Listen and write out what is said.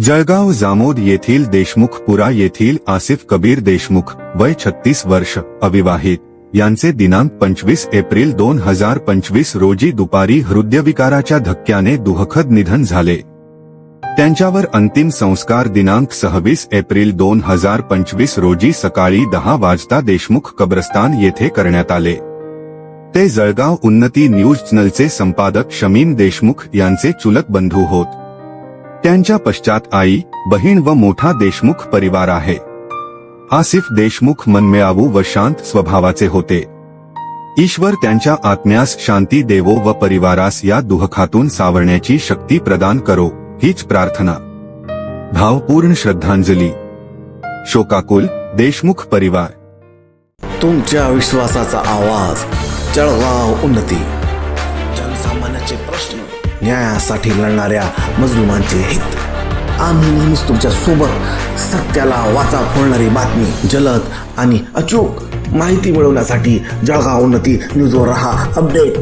जळगाव जामोद येथील देशमुखपुरा येथील आसिफ कबीर देशमुख वय छत्तीस वर्ष अविवाहित. यांचे दिनांक पंचवीस एप्रिल दोन हजार पंचवीस रोजी दुपारी हृदयविकाराच्या धक्क्याने दुःखद निधन झाले. त्यांच्यावर अंतिम संस्कार दिनांक सहावीस एप्रिल दोन हजार पंचवीस रोजी सकाळी दहा वाजता देशमुख कब्रस्तान येथे करण्यात आले. ते जळगाव उन्नती न्यूज चॅनलचे संपादक शमीम देशमुख यांचे चुलत बंधू होत. त्यांच्या पश्चात आई बहीण व मोठा देशमुख परिवार आहे. आसिफ देशमुख मनमिळावू व शांत स्वभावाचे होते. ईश्वर त्यांच्या आत्म्यास शांती देवो व परिवारास या दुःखातून सावरण्याची शक्ती प्रदान करो हीच प्रार्थना. भावपूर्ण श्रद्धांजली. शोकाकुल देशमुख परिवार. तुमच्या विश्वासाचा आवाज जळगाव उन्नती. न्यायासाठी लढणाऱ्या मजलुमांचे हित. आम्ही नेहमीच तुमच्यासोबत सत्याला वाचा फोडणारी बातमी जलद आणि अचूक माहिती मिळवण्यासाठी जळगाव उन्नती न्यूजवर रहा अपडेट.